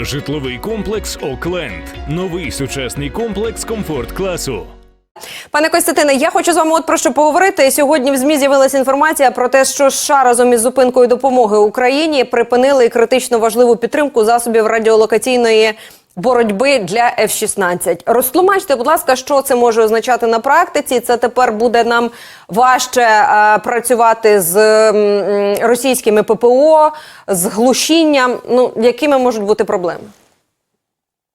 Житловий комплекс Окленд. Новий сучасний комплекс комфорт класу. Пане Костянтине, я хочу з вами от про що поговорити. Сьогодні в змі з'явилася інформація про те, що США разом із зупинкою допомоги Україні припинили критично важливу підтримку засобів радіолокаційної боротьби для F-16. Розтлумачте, будь ласка, що це може означати на практиці. Це тепер буде нам важче е, працювати з м, російськими ППО, з глушінням. Ну якими можуть бути проблеми?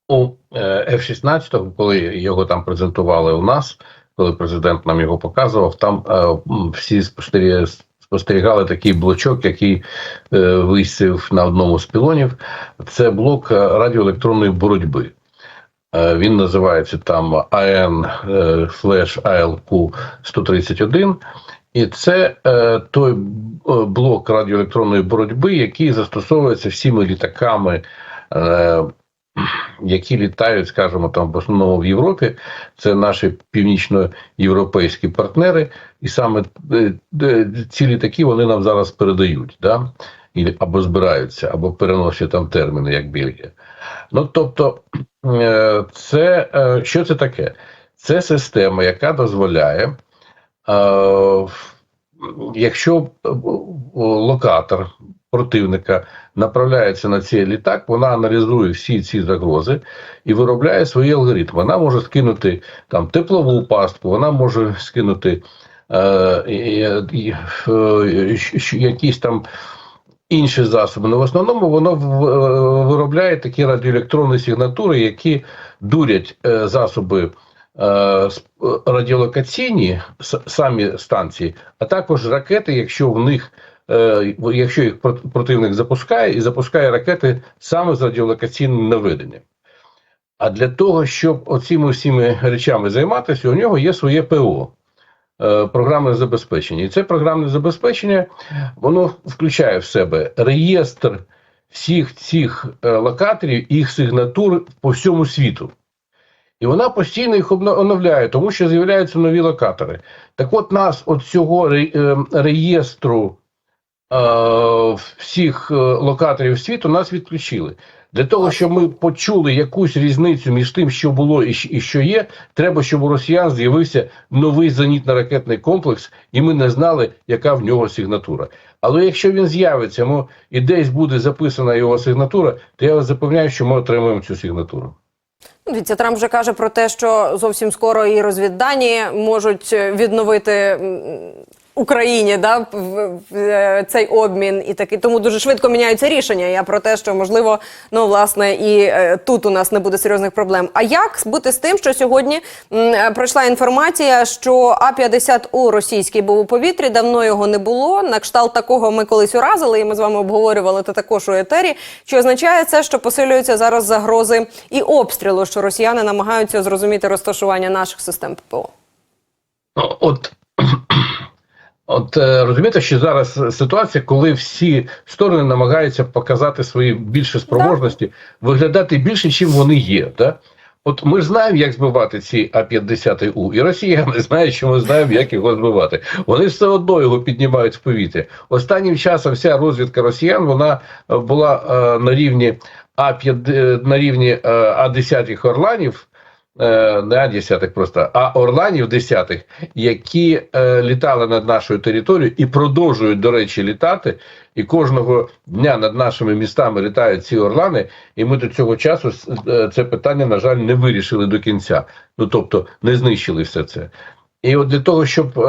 у е, F-16, коли його там презентували у нас, коли президент нам його показував, там е, всі спостерігали, спостерігали такий блочок, який е, висів на одному з пілонів. Це блок е, радіоелектронної боротьби. Е, Він називається там АН флеш АЛК 131. І це е, той е, блок радіоелектронної боротьби, який застосовується всіми літаками. Е, які літають, скажімо, там в основному в Європі, це наші північноєвропейські партнери, і саме е, е, ці літаки вони нам зараз передають, да? Або збираються, або переносять там терміни, як Бельгія. Ну тобто, е, це що це таке? Це система, яка дозволяє, якщо локатор противника направляється на цей літак, вона аналізує всі ці загрози і виробляє свої алгоритми. Вона може скинути там теплову пастку, вона може скинути е, е, щ- щ- якісь там. Інші засоби, але в основному воно е, виробляє такі радіоелектронні сигнатури, які дурять е, засоби е, е, радіолокаційні самі станції, а також ракети, якщо в них е, якщо їх прот- противник запускає, і запускає ракети саме з радіолокаційним наведенням. А для того, щоб оціми всіми речами займатися, у нього є своє ПО. е, Програмне забезпечення. І це програмне забезпечення воно включає в себе реєстр всіх цих е, локаторів і їх сигнатур по всьому світу. І вона постійно їх оновляє, тому що з'являються нові локатори. Так от нас от цього е, реєстру е, всіх е, локаторів світу нас відключили. Для того, щоб ми почули якусь різницю між тим, що було і що є, треба, щоб у росіян з'явився новий зенітно-ракетний комплекс, і ми не знали, яка в нього сигнатура. Але якщо він з'явиться, ну, і десь буде записана його сигнатура, то я вас запевняю, що ми отримаємо цю сигнатуру. Ну, Дивіться, Трамп вже каже про те, що зовсім скоро і розвіддані можуть е, відновити Україні да, е, цей обмін і таки тому дуже швидко міняються рішення. Я про те, що можливо, ну власне, і е, тут у нас не буде серйозних проблем. А як бути з тим, що сьогодні е, пройшла інформація, що А-50У російський був у повітрі, давно його не було. На кшталт такого ми колись уразили, і ми з вами обговорювали це також у етері. Чи означає це, що посилюються зараз загрози і обстрілу, що росіяни намагаються зрозуміти розташування наших систем ППО? От, от е, розумієте, що зараз ситуація, коли всі сторони намагаються показати свої більше спроможності, виглядати більше, чим вони є. Да? От ми ж знаємо, як збивати ці А-50У, і росіяни знають, що ми знаємо, як його збивати. Вони все одно його піднімають в повітря. Останнім часом вся розвідка росіян вона е, була е, на рівні А-5, е, на рівні е, А-10 Орланів. Е, не А-10 просто, а Орланів 10 які е, літали над нашою територією і продовжують, до речі, літати. І кожного дня над нашими містами літають ці орлани, і ми до цього часу е, це питання, на жаль, не вирішили до кінця. Ну тобто не знищили все це. І от для того, щоб е,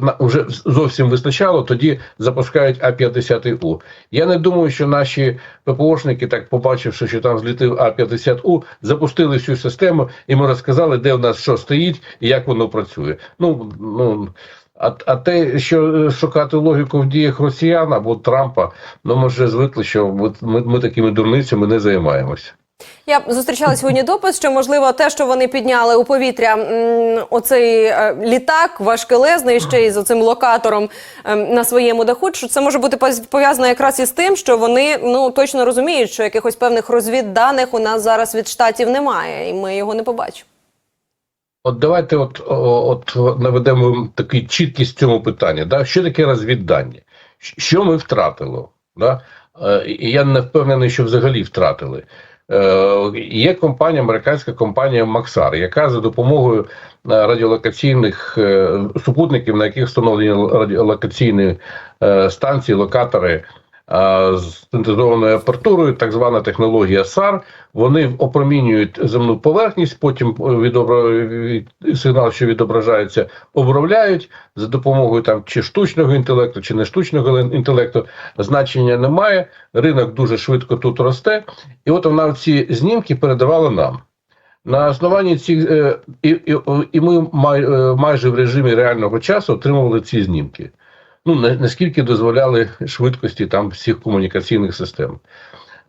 на- вже зовсім вистачало, тоді запускають А-50У. Я не думаю, що наші ППОшники, так побачивши, що там злітив А-50У, запустили всю систему, і ми розказали, де в нас що стоїть і як воно працює. Ну, ну а, а те, що е, шукати логіку в діях росіян або Трампа, ну ми вже звикли, що ми, ми такими дурницями не займаємося. Я зустрічала сьогодні допис, що можливо те, що вони підняли у повітря оцей е, літак важкелезний ще й з оцим локатором ем, на своєму даху. Що це може бути пов'язано якраз із тим, що вони ну точно розуміють, що якихось певних розвідданих у нас зараз від штатів немає, і ми його не побачимо. От давайте от, от наведемо таку чіткість цьому питанні. Да? Що таке розвіддання? Що ми втратили? Да? Е, я не впевнений, що взагалі втратили. Е, Є компанія, американська компанія Maxar, яка за допомогою е, радіолокаційних е, супутників, на яких встановлені радіолокаційні станції, локатори з синтезованою апертурою, так звана технологія SAR, вони опромінюють земну поверхність, потім відобра... сигнал, що відображається, обробляють за допомогою там чи штучного інтелекту, чи не штучного інтелекту, значення немає. Ринок дуже швидко тут росте, і от вона ці знімки передавала нам. На основанні цих е, і, і, і ми май, е, майже в режимі реального часу отримували ці знімки. Ну наскільки дозволяли швидкості там всіх комунікаційних систем.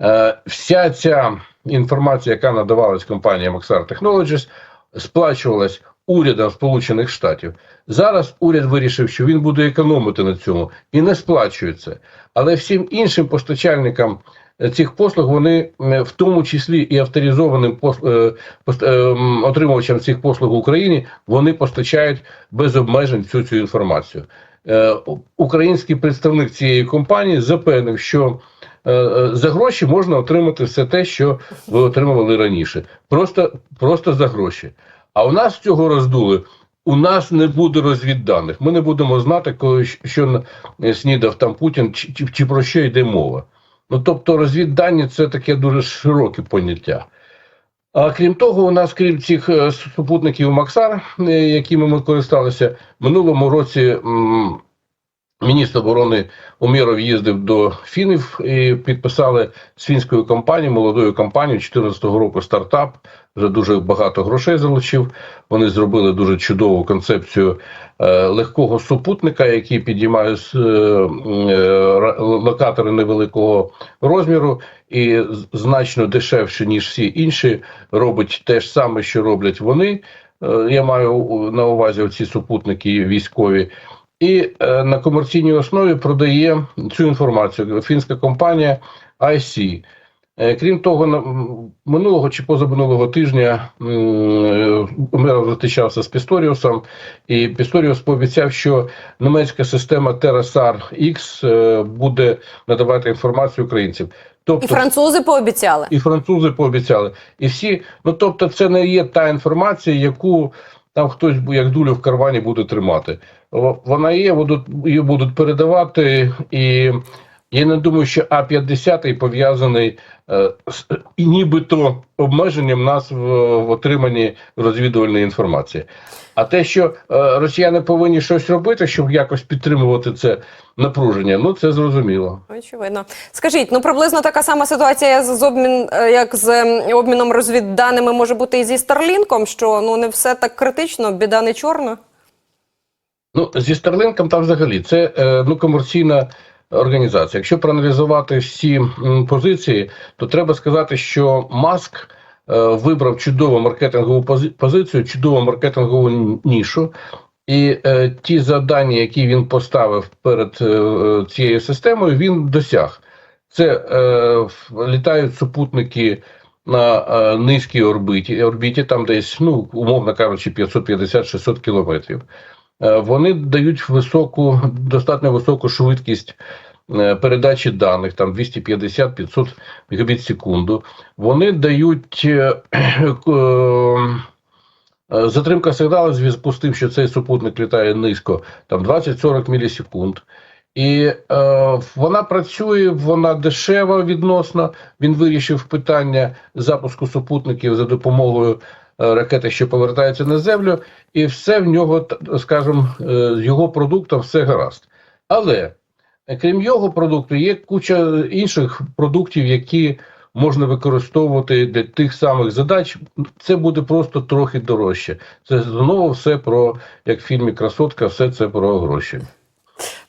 Е, вся ця інформація, яка надавалась компаніям Maxar Technologies, сплачувалась урядом Сполучених Штатів. Зараз уряд вирішив, що він буде економити на цьому і не сплачує це. Але всім іншим постачальникам е, цих послуг вони е, в тому числі і авторизованим отримувачам цих послуг в Україні вони постачають без обмежень всю цю інформацію. Е, Український представник цієї компанії запевнив, що е, е, за гроші можна отримати все те, що ви отримували раніше. Просто, просто за гроші. А у нас цього роздули. У нас не буде розвідданих. Ми не будемо знати, коли що снідав там Путін, чи, чи, чи про що йде мова. Ну тобто, розвіддані це таке дуже широке поняття. А крім того, у нас, крім цих е, супутників Максар, е, якими ми користалися, минулому році м, міністр оборони Умєров їздив до фінів і підписали з фінською компанією, молодою компанією 2014 року стартап. Вже дуже багато грошей залучив. Вони зробили дуже чудову концепцію е, легкого супутника, який підіймає е, е, локатори невеликого розміру і значно дешевше, ніж всі інші, робить те ж саме, що роблять вони. Е, Я маю на увазі ці супутники військові. І е, на комерційній основі продає цю інформацію фінська компанія IC. Е, Крім того, на минулого чи позаминулого тижня Умеров зустрічався з Пісторіусом, і Пісторіус пообіцяв, що німецька система TerraSAR X е, буде надавати інформацію українцям. Тобто, І французи пообіцяли. і французи пообіцяли. І всі, ну тобто, це не є та інформація, яку там хтось як дулю в кармані буде тримати. Вона є, її будуть передавати, і я не думаю, що А-50 пов'язаний е, з нібито обмеженням нас в, в отриманні розвідувальної інформації. А те, що е, росіяни повинні щось робити, щоб якось підтримувати це напруження, ну це зрозуміло. Очевидно. Скажіть, ну приблизно така сама ситуація з обмін, е, як з обміном розвідданими може бути і зі Старлінком, що ну не все так критично, біда не чорна. Ну, зі Старлинком там взагалі це е, ну, комерційна організація. Якщо проаналізувати всі позиції, то треба сказати, що Маск е, вибрав чудову маркетингову позицію, чудову маркетингову нішу. І е, ті завдання, які він поставив перед е, цією системою, він досяг. Це е, літають супутники на е, низькій орбіті, орбіті, там десь, ну, умовно кажучи, 550-600 кілометрів. Е, Вони дають високу, достатньо високу швидкість е, передачі даних, там 250-500 мегабіт секунду. Вони дають е, затримка сигналу зв'язку з тим, що цей супутник літає низько, там 20-40 мілісекунд. І е, вона працює, вона дешева відносно. Він вирішив питання запуску супутників за допомогою ракети, що повертаються на землю, і все в нього, скажімо, е, з його продуктом все гаразд. Але е, крім його продукту, є куча інших продуктів, які можна використовувати для тих самих задач. Це буде просто трохи дорожче. Це знову все про як в фільмі Красотка, все це про гроші.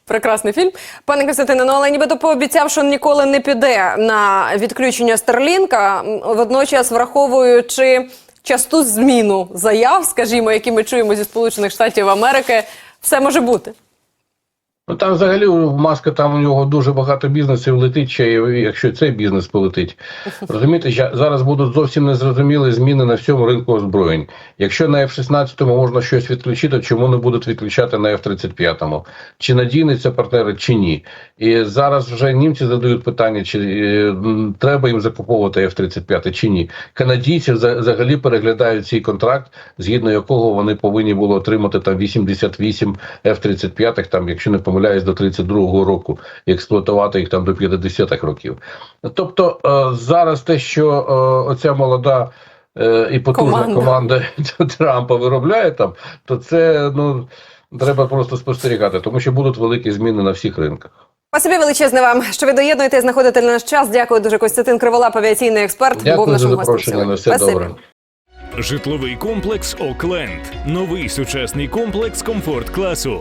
Прекрасний фільм. Пане Костянтине, ну але нібито пообіцяв, що ніколи не піде на відключення Старлінка, водночас враховуючи часту зміну заяв, скажімо, які ми чуємо зі Сполучених Штатів Америки, все може бути. Ну там взагалі у Маска там у нього дуже багато бізнесів летить, ще якщо цей бізнес полетить. Розумієте, зараз будуть зовсім незрозумілі зміни на всьому ринку озброєнь. Якщо на F-16 можна щось відключити, чому не будуть відключати на F-35? Чи надійні це партнери, чи ні? І зараз вже німці задають питання, чи е, треба їм закуповувати F-35 чи ні. Канадійці вза- взагалі переглядають цей контракт, згідно якого вони повинні були отримати там 88 F-35, там, якщо не помиляюсь, до 32-го року, і експлуатувати їх там до 50-х років. Тобто е, зараз те, що е, оця молода е, і потужна Команда. команда Трампа виробляє там, то це ну треба просто спостерігати, тому що будуть великі зміни на всіх ринках. Спасибі величезне вам, що ви доєднуєте і знаходите наш час. Дякую дуже. Костянтин Криволап, авіаційний експерт, був Дякую за нашим гостем. запрошення. На все Спасибі. добре. Житловий комплекс Окленд. Новий сучасний комплекс комфорт класу.